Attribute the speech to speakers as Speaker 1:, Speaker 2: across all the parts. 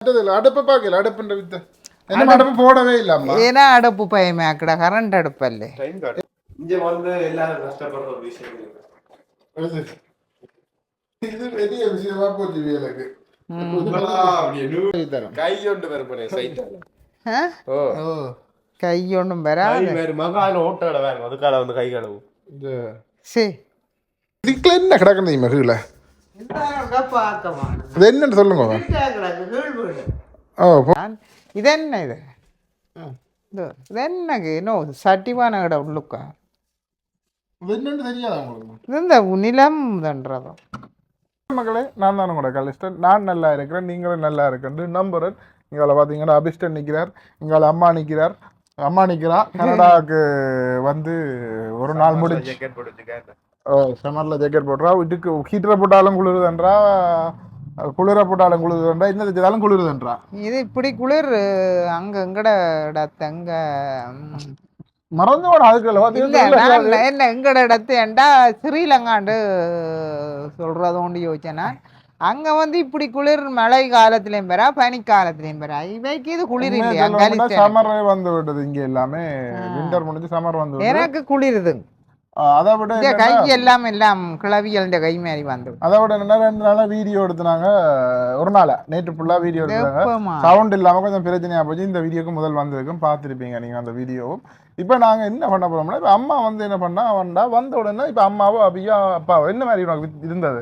Speaker 1: அடுத்ததுல அடுப்பை பார்க்கல. அடுப்புன்ற வித்த. என்ன அடுப்பு போடவே இல்ல அம்மா
Speaker 2: ஏன்னா அடுப்பு பயமாக்கடா கரண்ட் அடுப்பல்லே
Speaker 3: இங்க வந்து எல்லாரும் கஷ்டப்படுற ஒரு விஷயம் இருக்கு.
Speaker 1: இது இது பெரிய விஷயமா போச்சு வேலைக்கு.
Speaker 3: அப்படி
Speaker 1: தரம்
Speaker 3: கை கொண்டு வரப்போறேன் சைட்
Speaker 2: ஆ?
Speaker 3: ஓ.
Speaker 1: ஓ என்ன இது என்னன்னு சொல்லுங்க ஓ
Speaker 2: இது? என்ன இது இது? என்னக்கு இன்னும் சட்டிவான கடை உள்ளுக்கா?
Speaker 1: இது
Speaker 2: இந்த நிலம் தன்றதும்.
Speaker 1: மக்களே நான் தான் உங்களோட கலிஸ்டன் நான் நல்லா இருக்கிறேன் நீங்களும் நல்லா இருக்கேன் நம்புறேன். இங்கால பார்த்தீங்கன்னா அபிஷ்டன் நிற்கிறார் இங்கால அம்மா நிற்கிறார் அம்மா நிற்கிறா கனடாவுக்கு வந்து ஒரு நாள் முடிச்சு சம்மரில் ஜாக்கெட் போடுறா. வீட்டுக்கு ஹீட்டரை போட்டாலும் குளிருதுன்றா குளிர போட்டாலும் குளிருதுன்றா என்ன செஞ்சாலும் குளிருதுன்றா.
Speaker 2: இது இப்படி குளிர் அங்க எங்கட
Speaker 1: மறந்து அதுக்குள்ள
Speaker 2: இல்ல
Speaker 1: பார்த்தீங்கன்னா
Speaker 2: நான் என்ன எங்கட இடத்து ஏண்டா ஸ்ரீலங்காண்டு சொல்றது ஒன்று யோசிச்சேன்னா அங்க வந்து இப்படி குளிர் மழை காலத்துலயும் பெறா பனி காலத்துலயும் பெறா. இவைக்கு இது குளிர் இல்லையா?
Speaker 1: சம்மர் வந்து விட்டது இங்க எல்லாமே. விண்டர் முடிஞ்சு சம்மர் வந்து.
Speaker 2: எனக்கு குளிருது
Speaker 1: ஆ, அதை விட
Speaker 2: கை எல்லாம் எல்லாம் கிளவியல் கை மாதிரி வந்து
Speaker 1: அதை விட நாளா வீடியோ எடுத்துனாங்க. ஒரு நாளா நேற்று ஃபுல்லா வீடியோ எடுத்தாங்க சவுண்ட் இல்லாம கொஞ்சம் பிரச்சனையா போச்சு. இந்த வீடியோக்கு முதல் வந்திருக்கும் பார்த்துருப்பீங்க நீங்க அந்த வீடியோவும் இப்போ நாங்க என்ன பண்ண போறோம்னா இப்போ அம்மா வந்து என்ன பண்ணா வந்தா வந்த உடனே இப்போ அம்மாவோ அப்பியோ அப்பாவோ என்ன மாதிரி உனக்கு இருந்தது?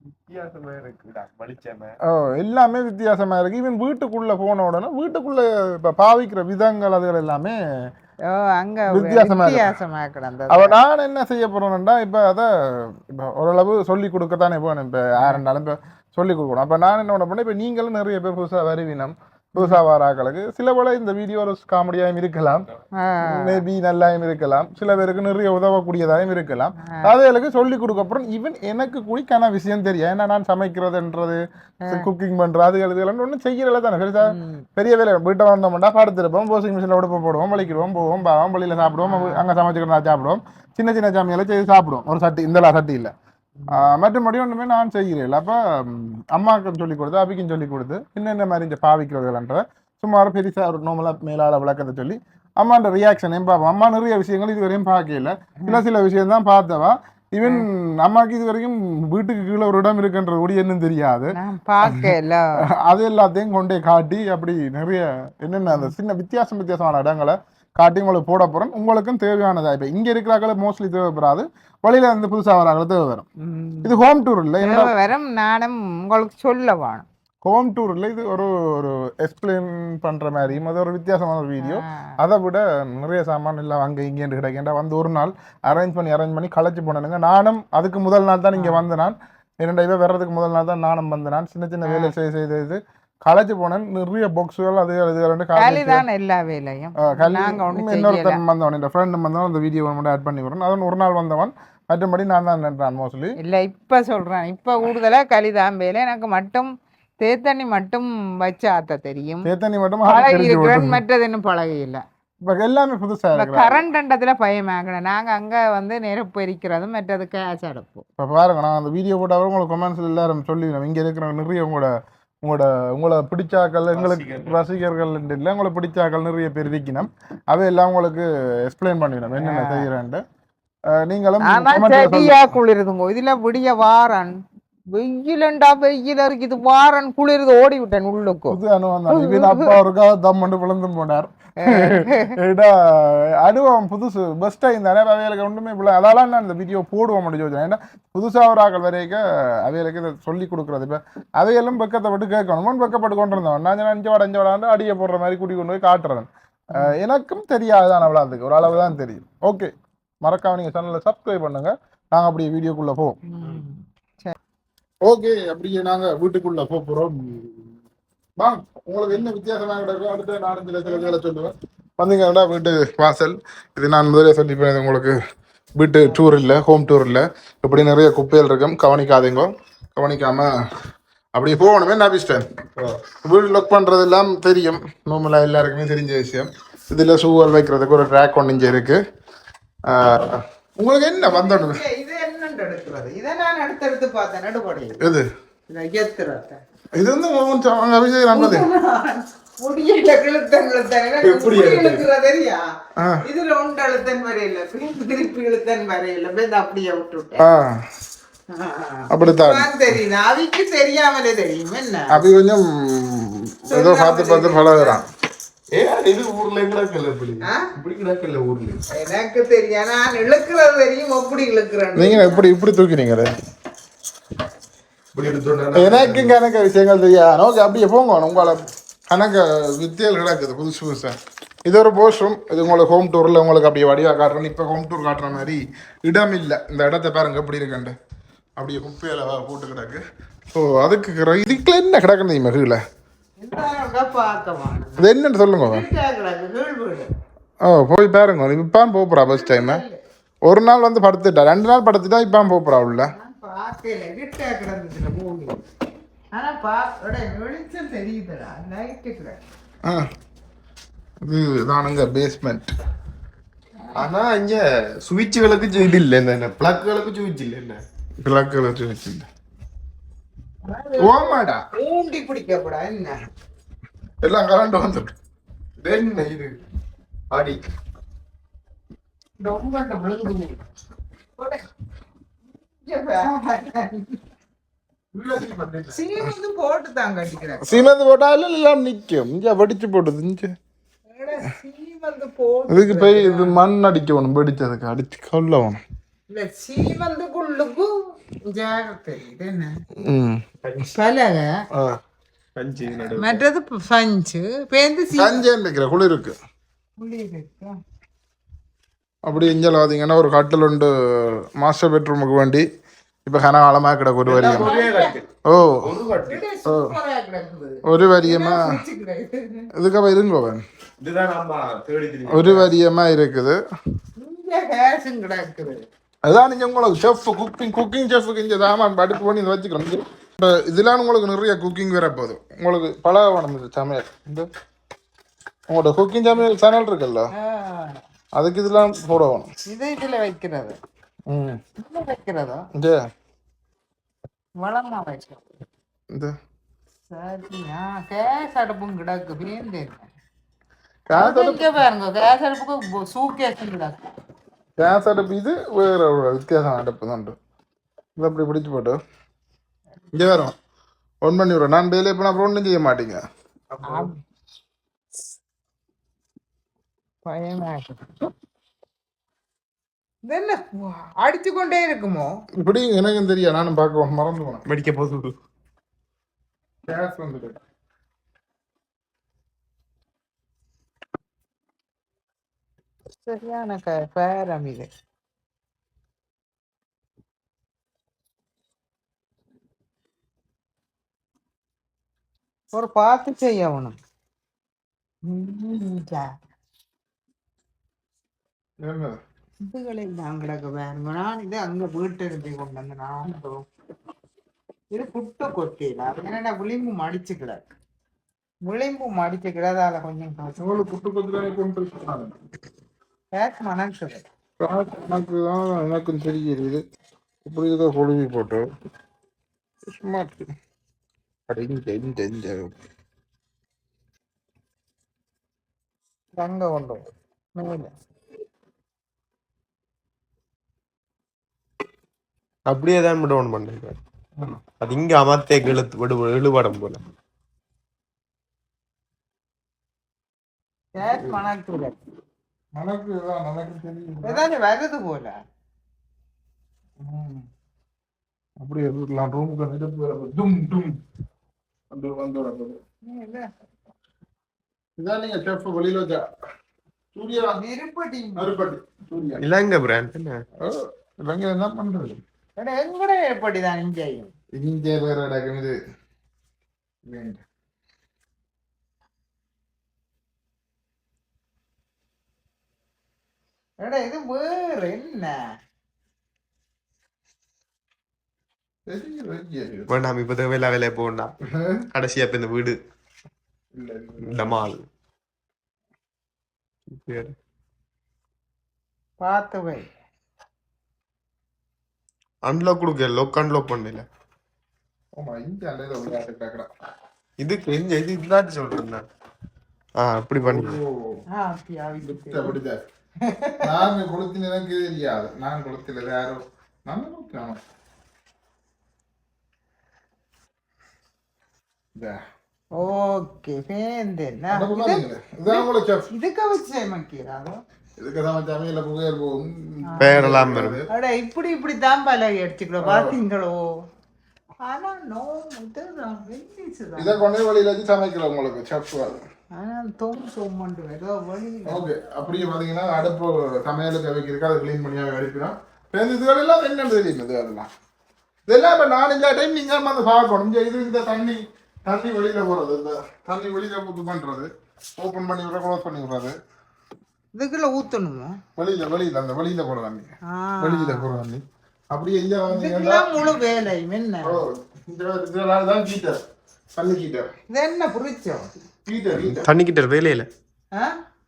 Speaker 3: வித்தியாசமா இருக்குடா வலிச்சம
Speaker 1: ஓ எல்லாமே வித்தியாசமா இருக்கு. ஈவன் வீட்டுக்குள்ள போன உடனே வீட்டுக்குள்ள இப்போ பாவிக்கிற விதங்கள் அதுகள் எல்லாமே
Speaker 2: அங்க
Speaker 1: வித்தியாசமா
Speaker 2: கிடந்தது
Speaker 1: அவ நான் என்ன செய்ய போறேன்னா இப்போ அதை இப்போ ஓரளவு சொல்லி கொடுக்கத்தானே போகணும். இப்போ யாருன்னாலும் இப்போ சொல்லி கொடுக்கணும். அப்போ நான் என்ன பண்ண போனேன் இப்போ நீங்களும் நிறைய பேர் புதுசாக வருவினம் புதுசாக சில வேளை இந்த வீடியோ ஒரு காமெடியாகவும் இருக்கலாம். மேபி நல்லாயும் இருக்கலாம். சில பேருக்கு நிறைய உதவக்கூடியதாகவும் இருக்கலாம். அதுகளுக்கு சொல்லி கொடுக்க அப்புறம் ஈவன் எனக்கு குடிக்கான விஷயம் தெரியும். ஏன்னா நான் சமைக்கிறதுன்றது குக்கிங் பண்றது அது எழுதுகள் ஒன்றும் செய்யறல தானே.
Speaker 2: ம்.
Speaker 1: பெரிய வேலை வீட்டை வந்தோம்னா படுத்திருப்போம் வாஷிங் மிஷினில் உடுப்பு போடுவோம் வலிக்கிடுவோம் போவோம் பாவோம் பள்ளியில் சாப்பிடுவோம் அங்கே சமைச்சுக்கிட்டு சாப்பிடுவோம். சின்ன சின்ன சாமியெல்லாம் செய்து சாப்பிடுவோம். ஒரு சட்டி இந்த சட்டி இல்லை. மற்றபடி ஒன்றுமே நான் செய்கிறேன். அப்போ அம்மாவுக்கு சொல்லி கொடுத்து அபிக்கும் சொல்லி கொடுத்து என்னென்ன மாதிரி இந்த பாவிக்கிறதுலன்ற சுமார் பெருசாக ஒரு நோமலாக மேலால விளக்கத்தை சொல்லி அம்மாண்ட ரியாக்ஷனையும் பார்ப்போம். அம்மா நிறைய விஷயங்கள் இதுவரையும் பார்க்கல. சில சில விஷயம் தான் பார்த்தவா. ஈவன் அம்மாவுக்கு இது வரைக்கும் வீட்டுக்கு கீழே ஒரு இடம் இருக்குன்ற கூட என்னன்னு தெரியாது.
Speaker 2: பார்க்கல.
Speaker 1: அது எல்லாத்தையும் கொண்டே காட்டி அப்படி நிறைய என்னென்ன அந்த சின்ன வித்தியாசம் வித்தியாசமான இடங்களை காட்டி உங்களுக்கு போட போறேன் உங்களுக்கும் தேவையானதா? இப்போ இங்க இருக்கிறாங்கள மோஸ்ட்லி தேவைப்படாது. வழியில இருந்து புதுசா வராங்கள தேவை வரும். இது ஹோம் டூர் இல்லை.
Speaker 2: வரும் நானும் உங்களுக்கு சொல்ல வேணும்.
Speaker 1: ஹோம் டூர் இல்லை. இது ஒரு ஒரு எக்ஸ்பிளைன் பண்ற மாதிரி அது ஒரு வித்தியாசமான ஒரு வீடியோ. அதை விட நிறைய சாமான் இல்லை அங்கே இங்கேன்னு கிடைக்கின்றா வந்து ஒரு நாள் அரேஞ்ச் பண்ணி அரேஞ்ச் பண்ணி களைச்சு போனேனுங்க நானும் அதுக்கு முதல் நாள் தான் இங்கே வந்த நான். இரண்டு இவ வர்றதுக்கு முதல் நாள் தான் நானும் வந்த நான். சின்ன சின்ன வேலை செய்து செய்து களைச்சு போனேன். நிறைய பாக்ஸுகள் அது அது ரெண்டு காலேஜ்
Speaker 2: காலிதான் எல்லா வேலையும்.
Speaker 1: இன்னொருத்தன் வந்தவன் என் ஃப்ரெண்டு வந்தவன் அந்த வீடியோ மட்டும் ஆட் பண்ணி வரேன் அவன் ஒரு நாள் வந்தவன். மற்றபடி நான் தான் நின்றான் மோஸ்ட்லி
Speaker 2: இல்ல இப்ப சொல்றேன். இப்ப கூடுதலா களிதான் வேலை. எனக்கு மட்டும் தேத்தண்ணி மட்டும் வச்சு ஆத்த தெரியும்.
Speaker 1: சேத்தனி மட்டும்
Speaker 2: பழகி இருக்கிறேன் மற்றது இன்னும் பழகி இல்ல
Speaker 1: இப்போ எல்லாமே புதுசா
Speaker 2: இப்ப
Speaker 1: இருக்கிறாங்க.
Speaker 2: கரண்ட்ன்றதுல பயமாகணும் நாங்க அங்க வந்து நெருப்பு எரிக்கிறதும் மற்றது கேஸ் அடுப்போம்
Speaker 1: இப்போ பாருங்க நான் அந்த வீடியோ போட்டாலும் உங்களுக்கு கமெண்ட்ஸ்ல எல்லாரும் சொல்லி இங்க இருக்கிற நிறைய உங்களோட உங்களோட உங்களை பிடிச்சாக்கள் எங்களுக்கு ரசிகர்கள். இல்லை உங்களை பிடிச்சாக்கள் நிறைய பேர் இருக்கணும். அவையெல்லாம் உங்களுக்கு எக்ஸ்பிளைன் பண்ணிடணும். என்னென்ன செய்யறேன்ட்டு. அஹ் நீங்களும்
Speaker 2: குளிருதுங்க. இதுல விடிய வாரன். வெயிலண்டா வெயில் இருக்குது வாரன் குளிருது ஓடி விட்டேன் உள்ளுக்கு.
Speaker 1: புது அனுபவம் தான் இவன் அப்பா ஒருக்கா தம் பண்ணி விழுந்து போனார். அனுபவம் புதுசு பெஸ்ட் டைம் தானே அவைகளுக்கு ஒன்றுமே இல்லை அதெல்லாம் நான் இந்த வீடியோ போடுவோம் வச்சேன் ஏன்னா புதுசாக ஒரு ஆக்கள் வரைக்கும் அவைகளுக்கு இதை சொல்லி கொடுக்குறது. இப்போ அவையெல்லாம் பக்கத்தை விட்டு கேட்கணும். பக்கப்பட்டு கொண்டு இருந்தவன் நான் அஞ்சு வாட அஞ்சு வாடாண்டு அடியை போடுற மாதிரி கூட்டி கொண்டு போய் காட்டுறேன் எனக்கும் தெரியாதுதான் அவ்வளோத்துக்கு ஒரு அளவு தான் தெரியும். ஓகே மறக்காம நீங்கள் சேனலில் சப்ஸ்கிரைப் பண்ணுங்க. நாங்கள் அப்படியே வீடியோக்குள்ளே போவோம். ஓகே அப்படியே நாங்க வீட்டுக்குள்ள போக போறோம். வாங்க உங்களுக்கு என்ன வித்தியாசமாக கிடக்கும் அடுத்து நான் சில சில வேலை சொல்லுவேன். வந்தீங்கன்னா வீட்டு வாசல். இது நான் முதலே சொல்லிப்பேன் உங்களுக்கு வீட்டு டூர் இல்லை ஹோம் டூர் இல்லை. இப்படி நிறைய குப்பைகள் இருக்கும். கவனிக்காதீங்க. கவனிக்காம அப்படியே போகணுமே. நான் பிஸ்டன் வீடு லாக் பண்றது எல்லாம் தெரியும் நார்மலாக எல்லாருக்குமே தெரிஞ்ச விஷயம். இதில் ஷூவல் வைக்கிறதுக்கு ஒரு ட்ராக் ஒன்று இங்கே இருக்கு. ஆஹ், உங்களுக்கு என்ன வந்தோன்னு
Speaker 2: எடுக்கிறது இதை நான் எடுத்து பார்த்தேன். நடுபடி
Speaker 1: எது?
Speaker 2: இதை எத்துறத
Speaker 1: இது வந்து அவங்க அபிஷேகம் நல்லது
Speaker 2: முடியல கிழுத்தன்
Speaker 3: எப்படி இழுத்தன்?
Speaker 2: இழுக்கிற தெரியா?
Speaker 1: ஆ.
Speaker 2: இதுல உண்டு அழுத்தன் வரையில. திருப்பி இழுத்தன் வரையில. போய் அப்படியே விட்டுட்டேன்.
Speaker 1: அப்படித்தான்.
Speaker 2: தெரியும் அவிக்கு தெரியாமலே தெரியும். என்ன?
Speaker 1: கொஞ்சம் ஏதோ பார்த்து பார்த்து பழகுறான்.
Speaker 2: எனக்கு தெரியும். நான் இழுக்கிறது தெரியும். எப்படி இழுக்கிறேன்
Speaker 1: நீங்க எப்படி இப்படி
Speaker 3: எடுத்தோன்னா
Speaker 1: எனக்கு கணக்க விஷயங்கள் தெரியாது. ஓகே அப்படியே போங்க. உங்களை கணக்க வித்தியல் கிடக்குது புதுசு புதுசா. இது ஒரு போஸ்ட்ரூம் இது உங்களுக்கு ஹோம் டூரில் உங்களுக்கு அப்படியே வடிவாக காட்டுறேன் இப்போ ஹோம் டூர் காட்டுற மாதிரி இடம் இல்லை. இந்த இடத்த பாருங்க எப்படி இருக்குண்டு அப்படியே குப்பையில போட்டு கிடக்கு. ஸோ அதுக்கு இதுக்குள்ள என்ன கிடக்குன்னு தெரியுமா இது என்னன்னு சொல்லுங்க ஓ போய் பாருங்க. இப்பான் போகிறா ஃபர்ஸ்ட் டைம் ஒரு நாள் வந்து படுத்துட்டா? ரெண்டு நாள் படுத்துட்டா இப்பான் போகிறா உள்ள? இது தானுங்க பேஸ்மெண்ட்
Speaker 3: ஆனா இங்க சுவிட்சுகளுக்கு இது இல்ல என்ன பிளக்குகளுக்கு சுவிட்ச் இல்ல என்ன?
Speaker 1: வச்சிருந்தேன் ஓமாடா.
Speaker 2: ஊண்டி பிடிக்கப்படா என்ன?
Speaker 1: எல்லாம் கரண்ட் வந்துட்டு.
Speaker 3: என்ன இது. அடி.
Speaker 2: ரொம்ப. சீமெந்து போட்டு
Speaker 1: எல்லாம் நிக்கும். இங்க வெடிச்சு போடுது இங்க.
Speaker 2: சீமெந்து போட்டு
Speaker 1: இதுக்கு போய் இது மண் அடிக்கணும் வெடிச்சதுக்கு அடிச்சு கொல்லணும்.
Speaker 2: இல்ல சீமெந்துக்குள்ளுக்கு ஜாகிரதை தெரியுது என்ன
Speaker 1: ம்
Speaker 2: பலகை
Speaker 3: கஞ்சி நடு
Speaker 2: மற்றது பஞ்சு பேருந்து சீ
Speaker 1: கஞ்சேன்னு இருக்கிற குளிருக்கு
Speaker 2: இருக்கா
Speaker 1: அப்படி இங்கே பார்த்தீங்கன்னா ஒரு கட்டில் உண்டு மாஸ்டர் பெட்ரூமுக்கு வேண்டி இப்போ கனகாலமாக கிடக்கு ஒரு வரியம்
Speaker 3: ஒரே கட்டு
Speaker 1: ஓ
Speaker 3: ஒரு
Speaker 1: வரியமா. இதுக்கப்புறம் இருங்கோவன்
Speaker 3: இதுதான் நம்ம தேடி தெரியும்
Speaker 1: ஒரு வரியமா இருக்குது
Speaker 2: கேஸும் கிடக்குது
Speaker 1: அதான் நீங்கள் உங்களுக்கு செஃப் குக்கிங் குக்கிங் செஃப்புக்கு இங்கே சாமான் அடுப்பு பண்ணி இதை வச்சுக்கலாம் இப்போ இதெல்லாம் உங்களுக்கு நிறைய குக்கிங் வேற போதும் உங்களுக்கு பழகணும் இது சமையல் இந்த உங்களோட குக்கிங் சமையல் சேனல் இருக்குல்ல அதுக்கு இதெல்லாம் போடணும்
Speaker 2: இது இதுல வைக்கிறது
Speaker 1: ம்
Speaker 2: வைக்கிறதோ
Speaker 1: இந்த
Speaker 2: வளமா வைக்கிறது
Speaker 1: இந்த
Speaker 2: சரியா கேஸ் அடுப்பும் கிடக்கு பேருந்து பாருங்க கேஸ் அடுப்புக்கு சூக்கேஸ் கிடக்கு
Speaker 1: கேஸ் அடுப்பு இது வேற ஒரு வித்தியாசம் அடுப்பு தான் உண்டு இது அப்படி பிடிச்சு போட்டு இங்கே வரும் ஒன் பண்ணி விடுறேன் நான் டெய்லி இப்போ அப்புறம் ஒன்றும் செய்ய மாட்டீங்க
Speaker 2: அடிச்சு கொண்டே இருக்குமோ
Speaker 1: இப்படி எனக்கும் தெரியும் நானும் பார்க்க மறந்து போனேன்
Speaker 3: மெடிக்க போகுது
Speaker 1: கேஸ் வந்துட்டு
Speaker 2: சரியான க பேரம் இது ஒரு பார்த்து செய்யணும் இதுகளை நான் கிடக்க பாருங்க நான் இது அங்க வீட்டு இருந்து கொண்டு வந்து நான் இதோ- புட்டு கொத்தியில என்னடா விளிம்பு மடிச்சு கிடக்கு விளிம்பு மடிச்சு கிடதால கொஞ்சம் காசு
Speaker 1: உங்களுக்கு புட்டு பத்திரானே கொண்டு எனக்கு தான் எனக்கும் தெரியுது. இப்படி ஏதோ கொழுவி போட்டு. சும்மா இங்க இங்க
Speaker 2: அங்க கொண்டு போ. மேல.
Speaker 3: அப்படியே தான் விடணும் பண்ணுறேன் அது இங்க அமர்த்தே இழுத்து விடு இழுபடம் போல.
Speaker 2: பேக் ஏதாச்சும் வருது போல.
Speaker 1: அப்படியே இருக்கலாம் ரூமுக்கு நெருப்பு வர டும் டும் வந்து வந்து வரது
Speaker 2: இல்ல
Speaker 1: இதான் நீங்க செஃப் வெளியில வச்சா சூர்யா சூர்யா
Speaker 3: பிராண்ட் என்ன
Speaker 1: ஓ, இவங்க என்ன பண்றது
Speaker 2: எங்கட எப்படிதான் இங்கேயும்
Speaker 1: இங்கே வேற இது வேண்டாம்
Speaker 2: எடா இது வேறு என்ன.
Speaker 3: வேண்டாம் இப்ப தேவையில்லா வேலையை போகண்டா கடைசியா இப்ப இந்த வீடு
Speaker 1: இல்ல, இல்ல.
Speaker 3: இந்த மால்
Speaker 2: பார்த்து வை
Speaker 3: அன்லாக் கொடுக்க லொக் அன்லாக் பண்ணல
Speaker 1: இதை
Speaker 3: எங்க இது இதுதான் சொல்றேன் ஆ அப்படி பண்ணி
Speaker 1: நான் கொளுத்தின எனக்கு தெரியாது நான் கொளுத்தில யாரோ நம்ம கொளுத்தினாமா இதா.
Speaker 2: Okay
Speaker 1: chef.
Speaker 2: இதுக்கு வச்சு மக்கிறாரோ
Speaker 3: வருது
Speaker 2: அட இப்படி இப்படி தான் பலகை அடிச்சுக்கிறோம் பாத்தீங்களோ? ஆனா நோ வெள்ளிச்சுதான்
Speaker 1: இதை கொண்டே வழியில வச்சு சமைக்கிறோம் உங்களுக்கு ஓகே அப்படியே பாத்தீங்கன்னா அடுப்பு சமையலுக்கு வைக்கிறதுக்கு அதை க்ளீன் பண்ணி அடிக்கிறோம். இப்போ இதுகள் எல்லாம் என்னன்னு தெரியும் இது அதெல்லாம் இதெல்லாம் இப்போ நான் இந்த டைம் நீங்கள் வந்து பார்க்கணும். இது இந்த தண்ணி தண்ணி வெளியில இந்த தண்ணி வெளியில இது பண்றது. ஓப்பன் பண்ணி விட க்ளோஸ் பண்ணி விடுறது.
Speaker 2: இதுக்குள்ள ஊத்தணுமா?
Speaker 1: வெளியில வெளியில அந்த வெளியில போற தண்ணி. வெளியில தண்ணி. அப்படியே இங்க
Speaker 2: இதுக்கெல்லாம் முழு வேலை. என்ன?
Speaker 1: இதெல்லாம் தான் கீட்டர் தண்ணி கீட்டர்
Speaker 2: இது என்ன புரிச்சோம்
Speaker 1: கீட்டர்
Speaker 3: தண்ணிக்கிட்ட வேலையில?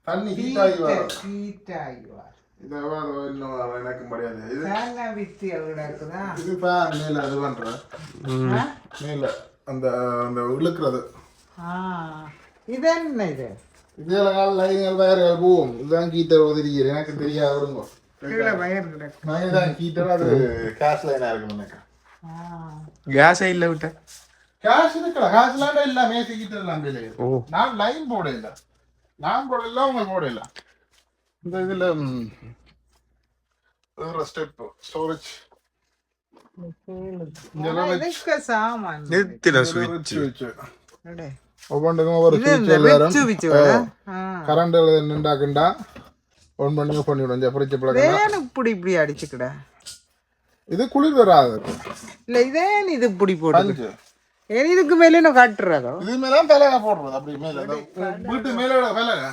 Speaker 1: தண்ணி ஹீட் ஆகி
Speaker 2: ஹீட்டாகிவார்
Speaker 1: இதை இன்னும் எனக்கு முடியாது. இது
Speaker 2: தேங்காய் வித்தி எவ்வளோ இருக்குதா?
Speaker 1: இது ஃபேன் மேல அது பண்ற
Speaker 2: ஆ?
Speaker 1: மேல. அந்த அந்த இழுக்கிறது
Speaker 2: ஆ. இது என்ன இது?
Speaker 1: இதுல கால லைன்கள் வயர்கள் போகும். இதுதான் கீட்டர் உதவிக்கிறேன் எனக்கு தெரியாது வருங்க கீட்டர் அது கேஷ் லைனா இருக்கு.
Speaker 3: கேஸே இல்ல விட்ட.
Speaker 1: கேஷ் இருக்கல கேஷ்லாம் இல்ல மேசி கீட்டர் எல்லாம் இல்லை
Speaker 3: ஓ.
Speaker 1: நான் லைன் போட இல்ல. நான் போட இல்ல உங்க போட இல்ல. இந்த இதுல வேற ஸ்டெப் ஸ்டோரேஜ். ஒவ்வொன்றுக்கும் ஒவ்வொரு
Speaker 2: இது
Speaker 1: கரண்ட் நின்றாக்குண்டா? ஒன் பண்ணி பண்ணி விடும் ஃப்ரிட்ஜ் பிளக்
Speaker 2: இப்படி இப்படி அடிச்சுக்கிட.
Speaker 1: இது குளிர் வராது.
Speaker 2: இல்ல இதேன் இது இப்படி போடுது இதுக்கு மேல இன்னும் காட்டுறதோ?
Speaker 1: இது மேல பலகை போடுறது அப்படி மேல. வீட்டு மேல பலகை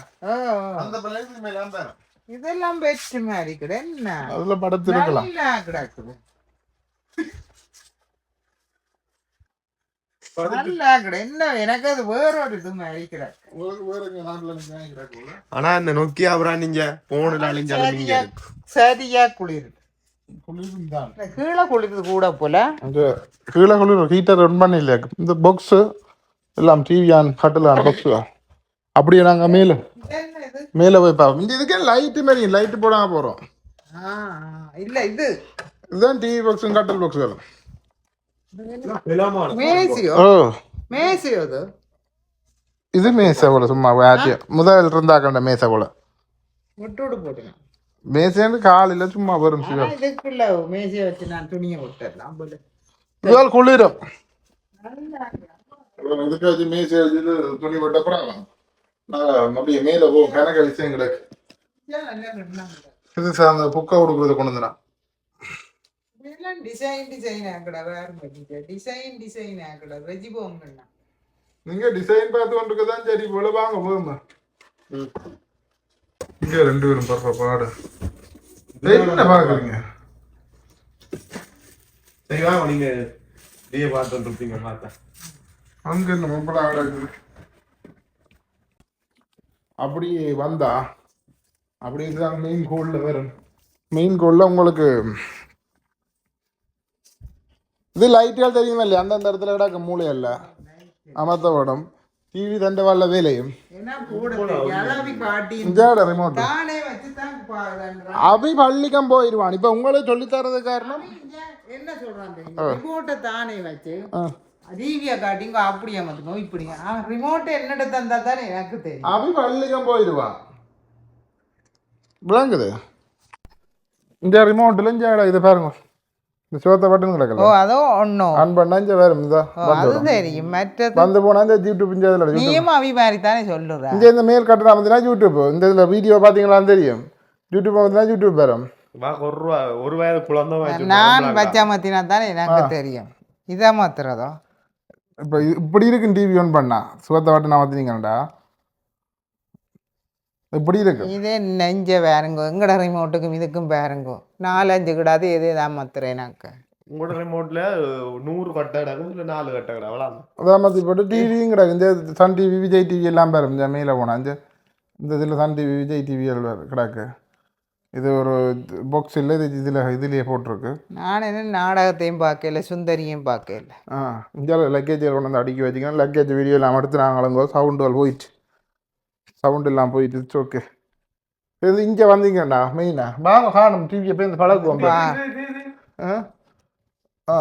Speaker 1: அந்த பலகை மேல தான்
Speaker 2: இதெல்லாம் பெஸ்ட் மாதிரி கிட என்ன?
Speaker 1: அதுல படத்து இருக்கலாம்.
Speaker 2: நல்லா கிடக்குது. நல்லா கிட என்ன எனக்கு அது வேற ஒரு இது மாதிரி கிடக்கு
Speaker 3: ஆனா இந்த நோக்கியா அப்புறம் நீங்க போன்ல அழிஞ்சாலும் நீங்க
Speaker 2: சரியா சரியா கீழே குளிர்றது கூட போல.
Speaker 1: இந்த கீழே குளிர் ஹீட்டர் ரன் பண்ணி இல்லையா இந்த பாக்ஸ் எல்லாம் டிவி ஆன் கட்டில் ஆன் பாக்ஸ் அப்படியே நாங்க மேல
Speaker 2: இது என்ன இது
Speaker 1: மேல போய் பார்ப்போம் இந்த இதுக்கே லைட்டு மாரி லைட்டு போடாம போறோம்.
Speaker 2: இல்ல இது.
Speaker 1: இதுதான் டிவி பாக்ஸும் கட்டல்
Speaker 2: மேசியோ? அது
Speaker 1: இது? மேசை போல சும்மா வேட்டியா முதல் இருந்தா கண்ட மேசை போல.
Speaker 2: விட்டு போடுங்க
Speaker 1: மேசைன்னு காலையில சும்மா வரும்
Speaker 2: ஆனா இதுக்குள்ள மேசிய வச்சு நான் துணியை விட்டுறலாம் போல
Speaker 1: இதுவால் குளிரும். இதுக்கு வச்சு மேசை வச்சு துணி போட்ட அப்புறம் நான் அப்படியே மேல போ கணக்க விஷயம் கிடக்கு. இது சார் அந்த புக்கை கொடுக்குறது கொண்டு வந்தேன்.
Speaker 2: டிசைன் டிசைன் ஆக்கடா வேற டிசைன் டிசைன் ஆக்கடா வெஜி போங்கண்ணா
Speaker 1: நீங்க டிசைன் பார்த்து கொண்டு தான் சரி போல வாங்க போகுங்க இங்க ரெண்டு பேரும் பாப்பா பாடு. என்ன பாக்குறீங்க?
Speaker 3: சரி வாங்க நீங்க நீங்க பார்த்துட்டு இருப்பீங்க பார்த்தேன்
Speaker 1: அங்க என்ன மப்பளா கிடக்குது அப்படியே வந்தா அப்படி இதுதான் மெயின் கோல்ல வரும். மெயின் கோல்ல உங்களுக்கு இது லைட்டுகள் தெரியுமா இல்லையா? அந்தந்த இடத்துல கிடக்க மூலையல்ல அமர்த்த படம் டிவி
Speaker 2: தான் பாடுறான்
Speaker 1: அபி பள்ளிக்கம் போயிடுவான் இப்ப உங்களுக்கு சொல்லி தரது காரணம்
Speaker 2: என்ன தெரியுமா ரிமோட்டை தானே வச்சு. டிவியை காட்டிங்க அப்படியே மாத்துக்கோ இப்படிங்க ரிமோட்டை என்னட்ட தந்தா தானே எனக்கு தெரியும்
Speaker 1: அபி பள்ளிக்கம் விளங்குது இந்த ரிமோட்டில் இஞ்சாட இது பாருங்க இந்த சிவத்த பட்டன்
Speaker 2: ஓ
Speaker 1: கிடக்கல.
Speaker 2: அதோ ஒன்றும்
Speaker 1: ஆன் பண்ணா இங்க வரும் இதா
Speaker 2: அது தெரியும் மற்றது
Speaker 1: வந்து போனா இந்த யூடியூப் இந்த இதில்
Speaker 2: நீயும் அவி மாதிரி தானே சொல்லுற.
Speaker 1: இங்க இந்த மேல் கட்டணம் வந்துனா யூடியூப் இந்த இதுல வீடியோ பாத்தீங்களான்னு தெரியும். யூடியூப் வந்துனா யூடியூப் வரும்.
Speaker 3: ஒரு ரூபா ஒரு வயது குழந்தை
Speaker 2: நான் வச்சா மாத்தினா தானே எனக்கு தெரியும். இதா மாத்துறதோ?
Speaker 1: இப்போ இப்படி இருக்கு டிவி ஆன் பண்ணா. சிவத்த பட்டன் மாத்தினீங்கடா இப்படி இருக்கு.
Speaker 2: இதே நெஞ்ச வேறுங்கோ எங்கட ரிமோட்டுக்கும் இதுக்கும் வேறுங்கோ. நாலஞ்சு கிடாது எது தான் மாத்துறேன் எனக்கு
Speaker 3: உங்களோட ரிமோட்ல நூறு கட்டை கிடக்கும் இல்ல நாலு கட்டை கிடக்கும் அவ்வளோ
Speaker 1: அதான் மாற்றி போட்டு டிவியும் கிடக்கு. இந்த சன் டிவி விஜய் டிவி எல்லாம் பாரு இந்த மேலே போனா இந்த இந்த இதில் சன் டிவி விஜய் டிவி எல்லாம் கிடக்கு. இது ஒரு பாக்ஸ் இல்லை இது இதில் இதுலேயே போட்டிருக்கு.
Speaker 2: நான் என்ன நாடகத்தையும் பார்க்கல சுந்தரியும் பார்க்கல.
Speaker 1: ஆ இந்தியாவில் லக்கேஜ் கொண்டு வந்து அடுக்கி வச்சுக்கணும். லக்கேஜ் வீடியோ எல்லாம் எடுத்து நாங்களுங்க சவுண்டு போயிட்டு சவுண்ட் எல்லாம் போயிட்டு இட்ஸ் ஓகே இது இங்கே வந்தீங்கண்ணா மெயினா வாங்க காணும் டிவியை போய். பழகுவோம் ஆ? ஆ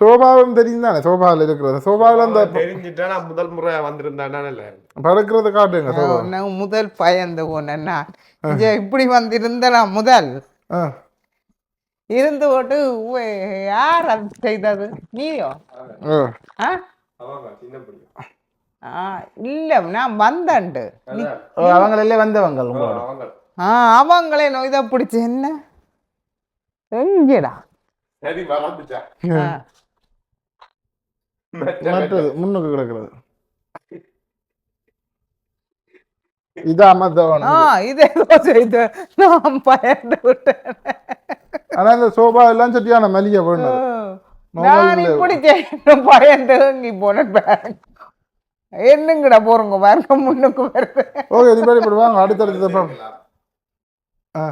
Speaker 1: சோபாவும் தெரியும் தானே சோபாவில் இருக்கிறது. சோபாவில் அந்த
Speaker 3: தெரிஞ்சுட்டா முதல் முறை வந்திருந்தானா இல்ல.
Speaker 1: பறக்கிறது காட்டுங்க சோபா.
Speaker 2: நான் முதல் பயந்து போனேன் நான். இங்க இப்படி வந்திருந்தலாம் முதல்.
Speaker 1: ஆ.
Speaker 2: இருந்து போட்டு யார் செய்தது? நீயோ?
Speaker 1: ஆ.
Speaker 2: ஆ?
Speaker 3: சின்ன பிள்ளை.
Speaker 2: ஆ இல்ல நான் வந்தேன்ட்டு.
Speaker 1: ஓ, அவங்களெல்லாம் வந்தவங்க உங்களோட?
Speaker 3: அவங்க.
Speaker 2: ஆ அவங்களே நோய் தான் பிடிச்சி என்ன? எங்கடா?
Speaker 3: சரி.
Speaker 1: மற்றது முன்னுக்கு கிடக்கிறது. இதான் மத்தவன்
Speaker 2: ஆ இதே செய்த நான் பயந்து விட்டேன்.
Speaker 1: ஆனா இந்த சோபா எல்லாம் சட்டியான மலிய வேணும்
Speaker 2: நான் இப்படி பயந்து இங்கி போனேன் என்னங்கடா போறோங்க? பாருங்க முன்னுக்கு வருது.
Speaker 1: ஓகே இது மாதிரி இப்படி வாங்க அடுத்தடுத்து. ஆ.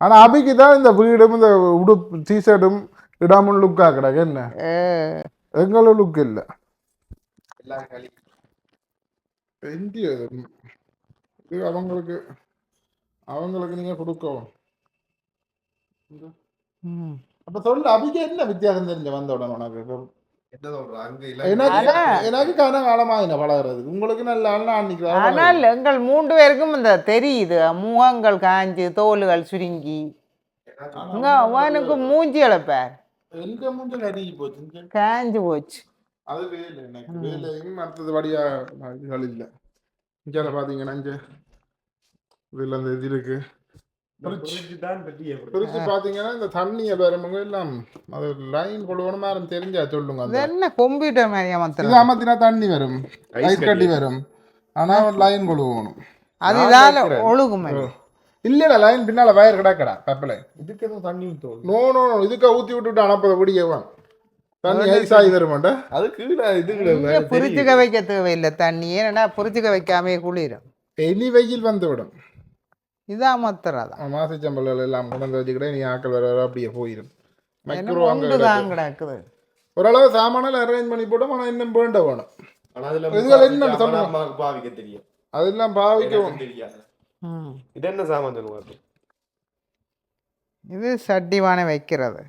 Speaker 1: ஆனா அபிக்கு தான் இந்த வீடும் இந்த உடுப்பு டிஷர்ட்டும் இடாமல் லுக்கா கிடக்கு என்ன? எங்களும் லுக் இல்லை. இந்திய இது அவங்களுக்கு அவங்களுக்கு நீங்க கொடுக்கவும்.
Speaker 2: ம்.
Speaker 1: அப்ப சொல்லு அபிக்கு என்ன வித்தியாசம் தெரிஞ்ச வந்த உடனே உனக்கு? எனக்கு
Speaker 3: இல்ல.
Speaker 1: எனக்கு காண காலமா என்ன பழகிறது உங்களுக்கு நல்ல.
Speaker 2: ஆனால் எங்கள் மூன்று பேருக்கும் இந்த தெரியுது. முகங்கள் காஞ்சு தோல்கள் சுருங்கி. இங்க அவனுக்கு மூஞ்சி இழப்பார். காஞ்சு போச்சு.
Speaker 1: அது வேலை எனக்கு வேலையும் அடுத்தது வழியா இதுகள் இல்லை. இங்கே பார்த்தீங்கன்னா இங்கே. இதில் அந்த இது இருக்கு.
Speaker 3: தான் பற்றிய
Speaker 1: பிரிச்சு பார்த்தீங்கன்னா இந்த தண்ணியை வரும்போது எல்லாம் அது லைன் கொள்வணும் யாரும் தெரிஞ்சா சொல்லுங்க அந்த.
Speaker 2: என்ன கம்ப்யூட்டர் மாதிரி
Speaker 1: அமர்த்தினா தண்ணி வரும்
Speaker 3: ஐஸ்
Speaker 1: ஐஸ் கட்டி வரும். ஆனா லைன்
Speaker 2: ஒழுகுமே.
Speaker 1: இல்லைடா லைன் பின்னால வயர் கிடக்கடா பப்பலை
Speaker 3: இதுக்கு எதுவும் தண்ணி
Speaker 1: நோ நோ நோ இதுக்கு ஊற்றி விட்டுட்டு அனுப்பத விடியவான் தண்ணி ஐஸ் ஆகி வருமாண்டா?
Speaker 3: அது கீழே இது
Speaker 2: புரிச்சுக்க வைக்க தேவையில்லை தண்ணி. ஏன்னா புரிச்சுக்க வைக்காமே குளிரும்.
Speaker 1: இனி வெயில் வந்து விடும்.
Speaker 2: இதான் மத்துறதா
Speaker 1: மாசச்சம்பளம் எல்லாம் கொண்டு வச்சுக்கிட்டே நீ ஆக்கள் வர வர அப்படியே போயிடும் மைக்ரோ அங்கே
Speaker 2: கிடக்குது.
Speaker 1: ஓரளவு சாமானில் அரேஞ்ச் பண்ணி போட்டோம் ஆனால் இன்னும் வேண்ட வேணும். இதுல என்ன சொல்லுங்க?
Speaker 3: பாவிக்க தெரியும்.
Speaker 1: அதெல்லாம் பாவிக்கவும்.
Speaker 3: இது என்ன சாமான் சொல்லுங்க
Speaker 2: இது சட்டிவானை வைக்கிறது.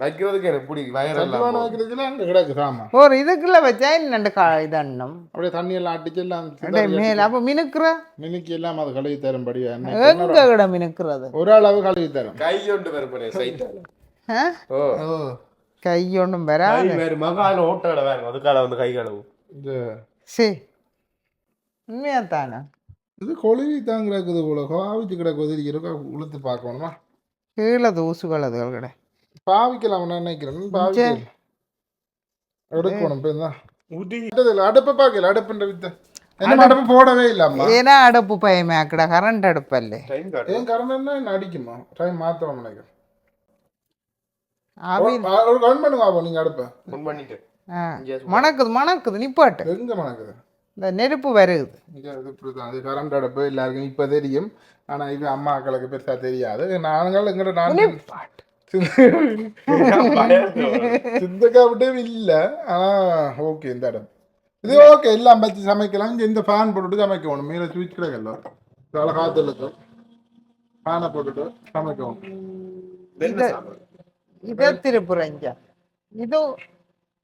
Speaker 3: வைக்கிறதுக்கு
Speaker 1: சட்டிவான
Speaker 3: வயரெல்லாம்
Speaker 1: வைக்கிறதுல அங்கே கிடக்கு சாமான்.
Speaker 2: ஒரு இதுக்குள்ள வச்சா இன்னண்டு கா இதன்னும்.
Speaker 1: அப்படியே தண்ணி எல்லாம் அடிச்சு எல்லாம்
Speaker 2: அடே மேல அப்ப மினுக்குற?
Speaker 1: மினுக்கி எல்லாம் அது கழுவி தரும்படி
Speaker 2: எங்க கிட மினுக்குறது?
Speaker 1: ஒரு அளவு கழுவி தரும்.
Speaker 3: கை கொண்டு வரப்படே சைட்டால
Speaker 2: ஆ?
Speaker 3: ஓ.
Speaker 2: கை ஒன்றும்
Speaker 3: கை
Speaker 2: வராது
Speaker 3: வேறு மகால ஓட்டாட வேறு அதுக்கால வந்து கை கழுவு
Speaker 1: இந்த
Speaker 2: சரி உண்மையா தானே
Speaker 1: இது கொழுவி தான் கிடக்குது போல பாவிச்சு கிடக்கு ஒதுக்கிறக்க உளுத்து பார்க்கணுமா?
Speaker 2: கீழே தூசுகள் அதுகள் கிட.
Speaker 1: பாவிக்கலாம் நான் நினைக்கிறேன். பாவிக்கலாம் எடுக்கணும் இப்போ தான் அடுப்பு பார்க்கல. அடுப்புன்ற வித்த. என்ன அடுப்பு போடவே இல்லம்மா
Speaker 2: ஏன்னா அடுப்பு பயமாக்கடா கரண்ட் அடுப்பல்லே.
Speaker 3: டைம் காட்டு
Speaker 1: ஏன் கரண்ட் என்ன? அடிக்குமா? டைம் மாத்தணும் நினைக்கிறேன். ஒரு பண்ணுங்க ஆகும் நீங்க அடுப்ப.
Speaker 2: மணக்குது மணக்குது. நிப்பாட்டு
Speaker 1: எங்க மணக்குது?
Speaker 2: இந்த நெருப்பு
Speaker 1: இப்படிதான். இது கரண்ட் அடுப்பு எல்லாருக்கும் இப்ப தெரியும். ஆனா இது அம்மாக்களுக்கு பெருசா தெரியாது. நாங்கள் எங்கட நான் சிந்தக்கா விட்டே இல்ல. ஆனா ஓகே இந்த அடுப்பு இது ஓகே எல்லாம் வச்சு சமைக்கலாம். இங்க இந்த ஃபேன் போட்டுட்டு சமைக்கணும். மேல சுவிட்ச் கிடக்கல. அதனால காத்து இழுக்கும் ஃபேனை போட்டுட்டு சமைக்கணும்.
Speaker 3: இது சாமான்
Speaker 2: இதை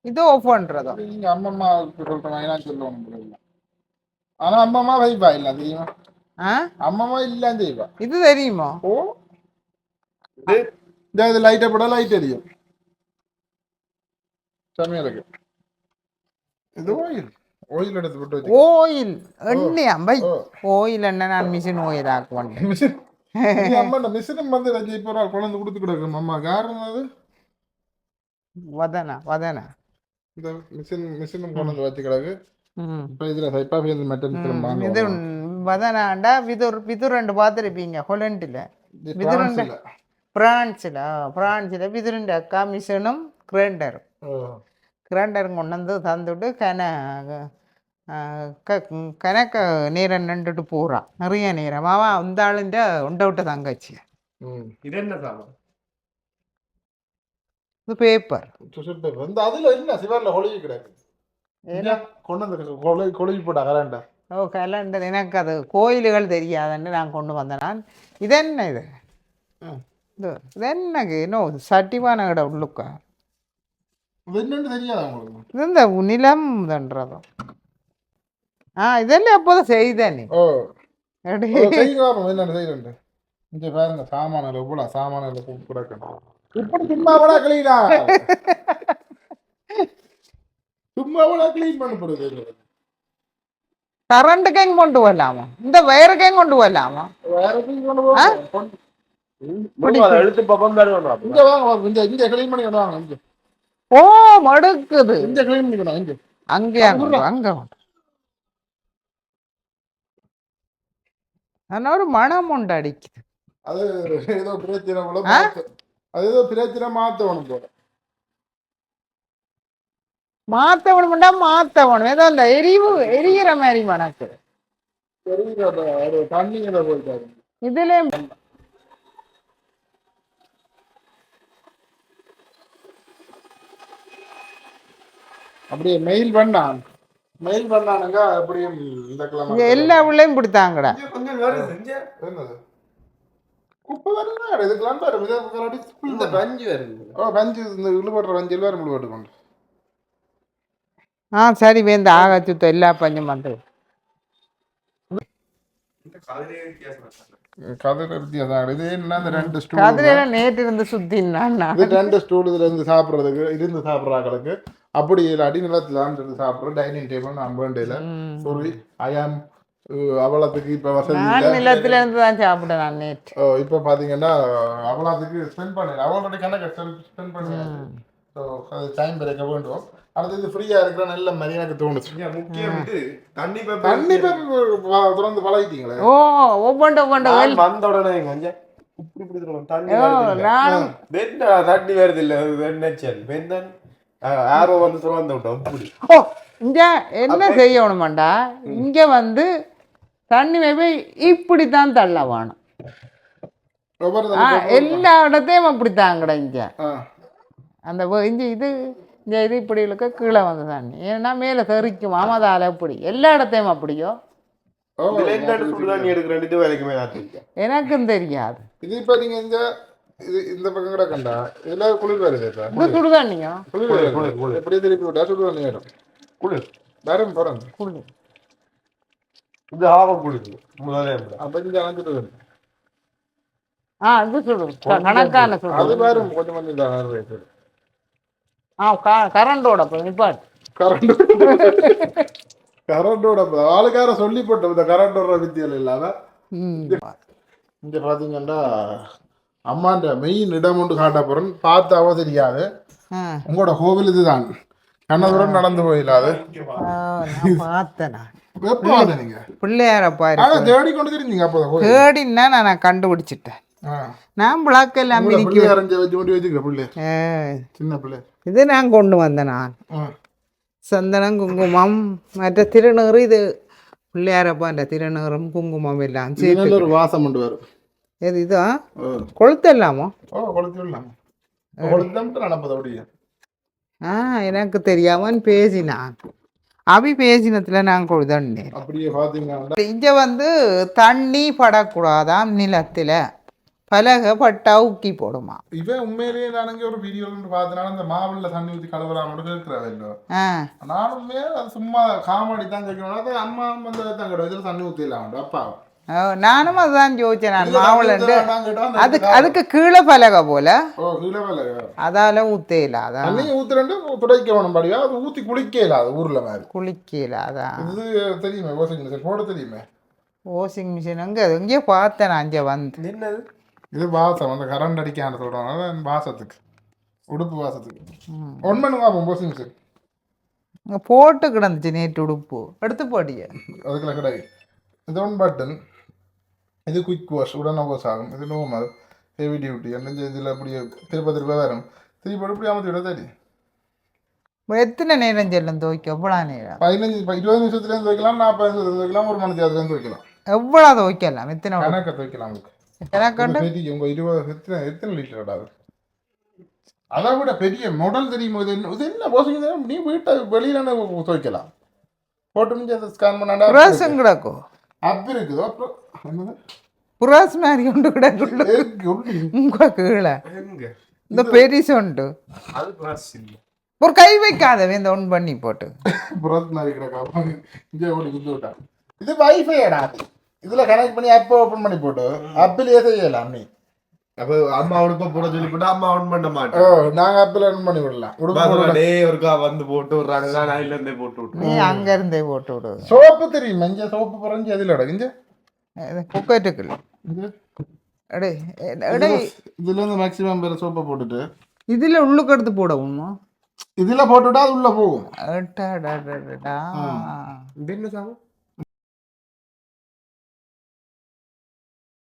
Speaker 2: இது
Speaker 1: நீங்க அம்மம்மா சொல்றேன் நான் சொல்லுவோம் போல இல்ல. ஆனா அம்மம்மா வைப்பா இல்ல தெரியுமா அம்மம்மா இல்ல செய்வா
Speaker 2: இது தெரியுமா?
Speaker 1: ஓ.
Speaker 3: இது
Speaker 1: லைட்டை போட லைட் எரியும் சமையலுக்கு இது ஓயில் ஓயில் எடுத்து போட்டு
Speaker 2: ஓயில் எண்ணெயா பை. ஓயில் என்ன நான் மிஷின் ஓயில் ஆக்குவேன்.
Speaker 1: மிஷின் அம்மா மிஷினும் வந்து ரஞ்சி இப்போ குழந்தை கொடுத்து கிடக்கும் அம்மா. காரணம் அது?
Speaker 2: வதனா வதனா.
Speaker 1: இந்த மிஷின் மிஷினும் கொண்டு வந்து வச்சு கிடக்கு.
Speaker 2: ம்.
Speaker 1: இப்போ இதில் சைப்பா சேர்ந்து மெட்டல்
Speaker 2: ம், இது வதனாண்டா விதுர் விதுரண்டு பார்த்துருப்பீங்க ஹொலண்டில்.
Speaker 1: பிரான்ஸ்ல
Speaker 2: பிரான்ஸில் பிரான்ஸில் விதுரண்டு அக்கா மிஷனும் கிரைண்டரும் கிரைண்டரும் கொண்டு வந்து தந்துட்டு கன கணக்க நேரம் நின்றுட்டு போகிறான் நிறைய நேரம் அவன் அந்த ஆளுன்ற உண்டை விட்ட தங்கச்சி
Speaker 1: ம்.
Speaker 3: இது என்ன சாமான்
Speaker 2: இது பேப்பர்
Speaker 1: சுசுட்டு வந்து அதுல என்ன சிவர்ல கொழுகி கிடக்கு கொண்டு வந்து கொழு கொழுகி போட்டா கரண்டா
Speaker 2: ஓ கலண்டர் எனக்கு அது கோயில்கள் தெரியாதுன்னு நான் கொண்டு வந்தேன் நான் இது என்ன இது. இது என்னக்கு இன்னும் சட்டிவான கடை உள்ளுக்கா
Speaker 1: என்னன்னு தெரியாதா உங்களுக்கு
Speaker 2: இது இந்த நிலம்ன்றதும் ஆ இதெல்லாம் எப்போதும் செய்தேன்?
Speaker 1: ஓ. என்னென்ன செய்யறேன் இங்க பாருங்க சாமானில் இவ்வளோ சாமானில் கிடக்கணும் இப்படி சும்மா கூட கிளீனா சும்மா கூட கிளீன் பண்ணப்படுது
Speaker 2: கரண்ட்டுக்கு எங்க கொண்டு வரலாமா? இந்த வயருக்கு எங்க கொண்டு வரலாமா.
Speaker 1: வேற எதுவும் கொண்டு போக
Speaker 3: எழுத்து பப்பம் தருவோம்
Speaker 1: அது ஏதோ பிரச்சனை போல
Speaker 2: ஆ?
Speaker 1: மாத்த- அது ஏதோ பிரச்சனை மாத்தவணும் போல.
Speaker 2: மாத்த வேணும்டா மாத்த வேணும் ஏதோ அந்த எரிவு எரியிற மாதிரி மனக்கு
Speaker 1: போயிட்டாரு.
Speaker 2: இதுல
Speaker 1: அப்படியே மெயில் பண்ணான். மெயில் பண்ணானுங்க அப்படியும் இந்த
Speaker 2: எல்லா உள்ளேயும் பிடித்தாங்கடா
Speaker 3: கொஞ்சம் வருது இங்க.
Speaker 1: என்னது குப்பை வருதா இதுக்கெல்லாம் பாரு மிக கலடி
Speaker 3: இந்த பஞ்சு வருது
Speaker 1: ஓ பஞ்சு இந்த இழுபடுற பஞ்சு எல்லாரும் இழுபட்டு கொண்டு.
Speaker 2: ஆ சரி வேந்த ஆகச்சுத்த எல்லா பஞ்சும் வந்து
Speaker 3: இந்த கதிரே வித்தியாசம்
Speaker 1: இது என்ன இந்த ரெண்டு ஸ்டூல்
Speaker 2: கதிரையில நேற்று இருந்து சுத்தினான்
Speaker 1: இது ரெண்டு ஸ்டூல் இதுல இருந்து சாப்பிடுறதுக்கு இருந்து சாப்பிட்றாங்களுக்கு அப்படி அடி நிலத்துல இருந்து சாப்பிடுற டைனிங் டேபிள் நான் வேண்டையில
Speaker 2: ம்.
Speaker 1: சாரி ஐ ஆம் அவலத்துக்கு இப்ப வசதி
Speaker 2: நான்
Speaker 1: இல்லை.
Speaker 2: நிலத்துல இருந்து தான் சாப்பிட்டேன் நான் நேற்று.
Speaker 1: ஓ, இப்ப பாத்தீங்கன்னா அவலத்துக்கு ஸ்பெண்ட் பண்ணல அவளோட கணக்கு ஸ்பெண்ட் பண்ணியாச்சு ஸோ அது டைம் பிறக்க வேண்டும் அடுத்தது ஃப்ரீயா இருக்கிற நல்ல மாதிரி எனக்கு தோணுச்சு.
Speaker 3: முக்கியம் தண்ணி பேப்பர்
Speaker 1: தண்ணி பேப்பர் திறந்து பழகிட்டீங்களே?
Speaker 2: ஓ ஒவ்வொன்று ஒவ்வொன்று
Speaker 3: வந்த உடனே கொஞ்சம் இப்படி இப்படி தரணும். தண்ணி வருது இல்ல.
Speaker 2: நானும்
Speaker 3: வெந்தா தண்ணி வருது இல்ல. வெண்ணச்சல் வெந்தன் ஆரோ வந்து திறந்து விட்டோம். இப்படி
Speaker 2: ஓ இங்க என்ன செய்யணுமாண்டா? இங்க வந்து தண்ணி மேபி இப்படி தான் தள்ள வேணும் எல்லா இடத்தையும் அப்படித்தாங்கடா இங்க
Speaker 1: ஆ.
Speaker 2: அந்த இந்த இது இந்த இது இப்படி இழுக்க கீழே வந்து தண்ணி. ஏன்னா மேலே தெறிக்கும் அமதால அப்படி. எல்லா இடத்தையும் அப்படியோ. எனக்கும் தெரியாது.
Speaker 1: இது இப்ப நீங்க இந்த இது இந்த பக்கம் கூட கண்டா இதுல குளிர்
Speaker 2: சுடு தண்ணியோ
Speaker 1: குளிர். வருது. எப்படியே திருப்பி விட்டா சுடு தண்ணி வரும்.
Speaker 3: குளிர்.
Speaker 1: வரும் பிறந்து
Speaker 2: குளி
Speaker 3: இது ஆவம் குளிர் முதலே
Speaker 1: அப்ப இங்க வரும்
Speaker 2: ஆ இது சுடு க- கணக்கான சுடு
Speaker 1: அது வரும் கொஞ்சம் கொஞ்சம் தான் வருது
Speaker 2: ஆ க- கரண்டோட போய் நிப்பாட்டு
Speaker 1: கரண்ட் கரண்டோட ஆளுக்கார சொல்லி போட்டோம் இந்த கரண்டோட வித்தியால இல்லாம இங்க பாத்தீங்கன்னா அம்மாண்ட மெயின் இடம் ஒன்று காட்ட போறேன் பார்த்தாவோ தெரியாது உங்களோட கோவில் இதுதான் கண்ணதுடன் நடந்து போயிடாது
Speaker 2: பார்த்தேன் நான்.
Speaker 1: எப்போ வந்த நீங்க
Speaker 2: பிள்ளையார பாரு
Speaker 1: ஆனா தேடி கொண்டு தெரிஞ்சீங்க அப்போ கோயில்
Speaker 2: தேடின்னா நான் கண்டுபிடிச்சிட்டேன். நான் பிளாக் எல்லாம் இது நான் கொண்டு வந்தேன் நான். சந்தனம் குங்குமம் மற்ற திருநீறு இது பிள்ளையாரப்பான்ற திருநீறும் குங்குமம் எல்லாம்
Speaker 1: நல்ல ஒரு வாசம் கொண்டு வரும்
Speaker 2: எது இதா
Speaker 1: கொளுத்தி அப்படியே
Speaker 2: ஆ எனக்கு தெரியாமன் பேசினான் அபி பேசினத்துல நான் கொழுதண்டேன்
Speaker 1: அப்படியே பாத்தீங்கன்னா
Speaker 2: இங்க வந்து தண்ணி படக்கூடாதாம் நிலத்துல பலகை பட்டா உக்கி போடுமா.
Speaker 1: இவன் உண்மையிலேயே நான் இங்க ஒரு வீடியோ பார்த்தனால இந்த மாவுல தண்ணி ஊற்றி கழுவலாம் கேட்கிறவല്ലോ
Speaker 2: ஆ.
Speaker 1: நானுமே சும்மா காமெடி தான் கேட்கணும். அம்மா வந்து தங்கட வச்சு தண்ணி ஊற்றிடலாம் அப்பா.
Speaker 2: நானும் அதுதான் யோசிச்சேன் நான் மாவுலண்டு
Speaker 1: அது
Speaker 2: அதுக்கு அதுக்கு கீழே பலகை போல
Speaker 1: ஓ கீழே வேலை
Speaker 2: அதால ஊத்தையில அதான்
Speaker 1: தண்ணி ஊத்துறேன் துடைக்கணும் படியா அது ஊத்தி குளிக்கல அது ஊர்ல மாதிரி
Speaker 2: குளிக்கல அதான்
Speaker 1: இது தெரியுமே வாஷிங் மிஷின் போட தெரியுமே
Speaker 2: வாஷிங் மிஷின் அங்கே எங்கேயோ பார்த்தேன் நான் அங்கே வந்து
Speaker 1: இது வாசம் அந்த கரண்ட் அடிக்கான்னு சொல்றாங்க அதான் வாசத்துக்கு உடுப்பு வாசத்துக்கு. ஒன் வாப்போம் வாஷிங் மிஷின்
Speaker 2: இங்கே போட்டு கிடந்துச்சு நேற்று உடுப்பு எடுத்து போடிய
Speaker 1: அதுக்குள்ள கிடையாது இது ஒன் பட்டன் இது குயிக் வாஷ் உடனே வாஷ் ஆகும். இது நோமல் ஹெவி டியூட்டி என்ன இதில் அப்படியே திருப்ப திருப்ப வரும். திருப்பி இப்படி அமர்த்தி விட சரி
Speaker 2: எத்தனை நேரம் செல்லும் துவைக்க? எவ்வளோ நேரம்?
Speaker 1: பதினஞ்சு இருபது நிமிஷத்துலேருந்து துவைக்கலாம் நாற்பது நிமிஷத்துல துவைக்கலாம் ஒரு மணி நேரத்துலேருந்து துவைக்கலாம்.
Speaker 2: எவ்வளோ துவைக்கலாம்? எத்தனை
Speaker 1: கணக்க துவைக்கலாம் உங்களுக்கு
Speaker 2: கணக்கண்டு
Speaker 1: பெரிய உங்க இருபது எத்தனை எத்தனை லிட்டர் அது? அதை விட பெரிய மாடல் தெரியுமோ? இது என்ன இது என்ன போசிங்க நீ வீட்டை வெளியில துவைக்கலாம். போட்டு முடிஞ்சு அதை ஸ்கேன்
Speaker 2: புராசம் கிடக்கும்.
Speaker 1: அப் இருக்குது? அப்புறம் என்னது?
Speaker 2: புராஸ் மாதிரி
Speaker 1: எக் உருளி.
Speaker 2: உங்க கீழே.
Speaker 3: எங்க?
Speaker 2: இந்த பெரிசு உண்டு
Speaker 3: அது கிளாஸ் இல்ல.
Speaker 2: ஒரு கை வைக்காத இந்த ஒன் பண்ணி போட்டு.
Speaker 1: மாதிரி கிடக்கா. இங்கே ஓடி குத்து விட்டா. இது வைஃபைடா இதுல கனெக்ட் பண்ணி ஆப் ஓபன் பண்ணி போட்டு. ஆப்பிலேயே செய்யலாம் நீ.
Speaker 3: அப்ப அம்மா உடுப்ப போட சொல்லி போட்டு அம்மா ஆன் பண்ண
Speaker 1: ஓ
Speaker 3: மாட்டேன்
Speaker 1: நாங்க ஆப்பில் ஆன் பண்ணி விடலாம். உடுப்பு
Speaker 3: ஒருக்கா வந்து போட்டு விடுறாங்க. நான் அதுல இருந்தே போட்டு விட்டு
Speaker 2: அங்க இருந்தே போட்டு விடு
Speaker 1: சோப்பு தெரியும்? மஞ்ச சோப்பு புறஞ்சி அதில்
Speaker 2: குக்கட்டுக்குள்ள
Speaker 1: இங்க?
Speaker 2: எடே எடே
Speaker 1: இதுல இருந்து மேக்ஸிமம் பேர் சோப்பை போட்டுட்டு.
Speaker 2: இதுல உள்ளுக்கு எடுத்து போடவுமா
Speaker 1: இதுல போட்டுட்டா அது உள்ள போகும்.
Speaker 2: அடடடடடா.
Speaker 3: இது என்ன சாமம்